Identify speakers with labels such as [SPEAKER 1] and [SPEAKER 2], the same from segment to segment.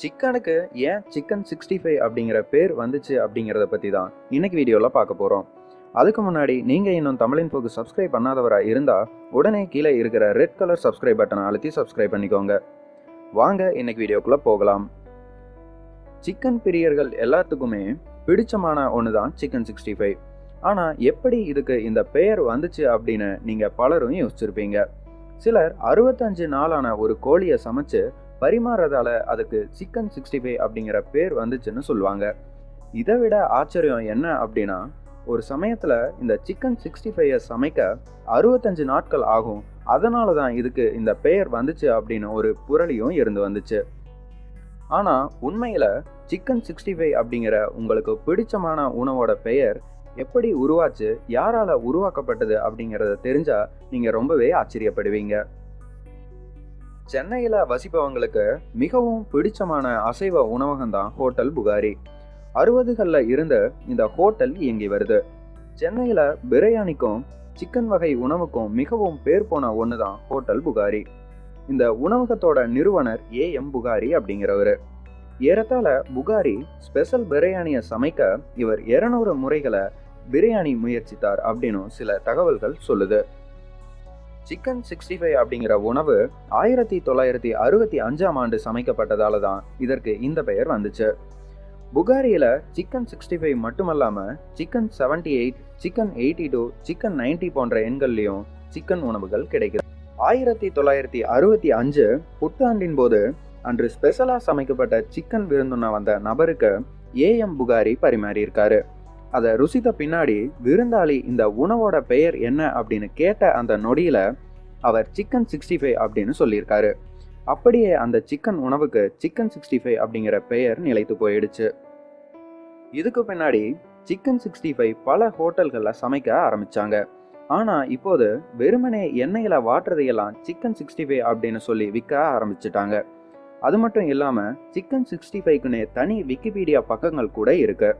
[SPEAKER 1] சிக்கனுக்கு ஏன் chicken sixty five அப்படிங்கிற பேர் வந்துச்சு அப்படிங்கிறத பற்றி தான் இன்னைக்கு வீடியோவில் பார்க்க போகிறோம் அதுக்கு முன்னாடி நீங்கள் இன்னும் தமிழின் போக்கு சப்ஸ்கிரைப் பண்ணாதவராக இருந்தால் உடனே கீழே இருக்கிற ரெட் கலர் சப்ஸ்கிரைப் பட்டனை அழுத்தி சப்ஸ்கிரைப் பண்ணிக்கோங்க. வாங்க இன்னைக்கு வீடியோக்குள்ளே போகலாம். சிக்கன் பிரியர்கள் எல்லாத்துக்குமே பிடிச்சமான ஒன்று தான் சிக்கன் சிக்ஸ்டி ஃபைவ். ஆனால் எப்படி இதுக்கு இந்த பெயர் வந்துச்சு அப்படின்னு நீங்கள் பலரும் யோசிச்சிருப்பீங்க. சிலர் அறுபத்தஞ்சு நாளான ஒரு கோழியை சமைச்சு பரிமாறதால அதுக்கு சிக்கன் சிக்ஸ்டி ஃபைவ் அப்படிங்கிற பேர் வந்துச்சுன்னு சொல்லுவாங்க. இதை விட ஆச்சரியம் என்ன அப்படின்னா ஒரு சமயத்தில் இந்த சிக்கன் சிக்ஸ்டி ஃபைவை சமைக்க அறுபத்தஞ்சு நாட்கள் ஆகும். அதனால தான் இதுக்கு இந்த பெயர் வந்துச்சு அப்படின்னு ஒரு புரளியும் இருந்து வந்துச்சு. ஆனால் உண்மையில் சிக்கன் சிக்ஸ்டி ஃபைவ் அப்படிங்கிற உங்களுக்கு பிடிச்சமான உணவோட பெயர் எப்படி உருவாச்சு யாரால உருவாக்கப்பட்டது அப்படிங்கிறத தெரிஞ்சா நீங்கள் ரொம்பவே ஆச்சரியப்படுவீங்க. சென்னையில் வசிப்பவங்களுக்கு மிகவும் பிடிச்சமான அசைவ உணவகம் தான் ஹோட்டல் புகாரி. அறுபதுகளில் இருந்த இந்த ஹோட்டல் இயங்கி வருது. சென்னையில் பிரியாணிக்கும் சிக்கன் வகை உணவுக்கும் மிகவும் பேர் போன ஒன்று தான் ஹோட்டல் புகாரி. இந்த உணவகத்தோட நிறுவனர் ஏ எம் புகாரி அப்படிங்கிறவர். ஏறத்தாழ புகாரி ஸ்பெஷல் பிரியாணியை சமைக்க இவர் இருநூறு முறைகளை பிரியாணி முயற்சித்தார் அப்படின்னு சில தகவல்கள் சொல்லுது. சிக்கன் சிக்ஸ்டி ஃபைவ் அப்படிங்கிற உணவு ஆயிரத்தி தொள்ளாயிரத்தி அறுபத்தி அஞ்சாம் ஆண்டு சமைக்கப்பட்டதால தான் இதற்கு இந்த பெயர் வந்துச்சு. புகாரியில் சிக்கன் சிக்ஸ்டி ஃபைவ் மட்டுமல்லாமல் chicken seventy eight chicken eighty two chicken ninety போன்ற எண்கள்லையும் சிக்கன் உணவுகள் கிடைக்குது. ஆயிரத்தி தொள்ளாயிரத்தி அறுபத்தி அஞ்சு புத்தாண்டின் போது அன்று ஸ்பெஷலாக சமைக்கப்பட்ட சிக்கன் விருந்துண்ண வந்த நபருக்கு ஏஎம் புகாரி பரிமாறியிருக்காரு. அதை ருசித்த பின்னாடி விருந்தாளி இந்த உணவோட பெயர் என்ன அப்படின்னு கேட்ட அந்த நொடியில அவர் சிக்கன் சிக்ஸ்டி ஃபைவ் அப்படின்னு சொல்லியிருக்காரு. அப்படியே அந்த சிக்கன் உணவுக்கு சிக்கன் சிக்ஸ்டி ஃபைவ் அப்படிங்கிற பெயர் நிலைத்து போயிடுச்சு. இதுக்கு பின்னாடி சிக்கன் சிக்ஸ்டி ஃபைவ் பல ஹோட்டல்களில் சமைக்க ஆரம்பிச்சாங்க. ஆனால் இப்போது வெறுமனே எண்ணெயில் வாட்டுறதையெல்லாம் சிக்கன் சிக்ஸ்டி ஃபைவ் அப்படின்னு சொல்லி விற்க ஆரம்பிச்சிட்டாங்க. அது மட்டும் இல்லாமல் சிக்கன் சிக்ஸ்டி ஃபைவ்க்குன்னே தனி விக்கிபீடியா பக்கங்கள் கூட இருக்குது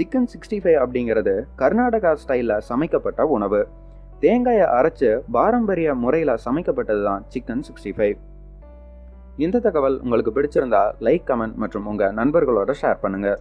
[SPEAKER 1] சிக்கன் சிக்ஸ்டி ஃபைவ் அப்படிங்கிறது கர்நாடகா ஸ்டைலில் சமைக்கப்பட்ட உணவு. தேங்காயை அரைச்சு பாரம்பரிய முறையில் சமைக்கப்பட்டது தான் சிக்கன் சிக்ஸ்டி ஃபைவ். இந்த தகவல் உங்களுக்கு பிடிச்சிருந்தா லைக் கமெண்ட் மற்றும் உங்கள் நண்பர்களோட ஷேர் பண்ணுங்கள்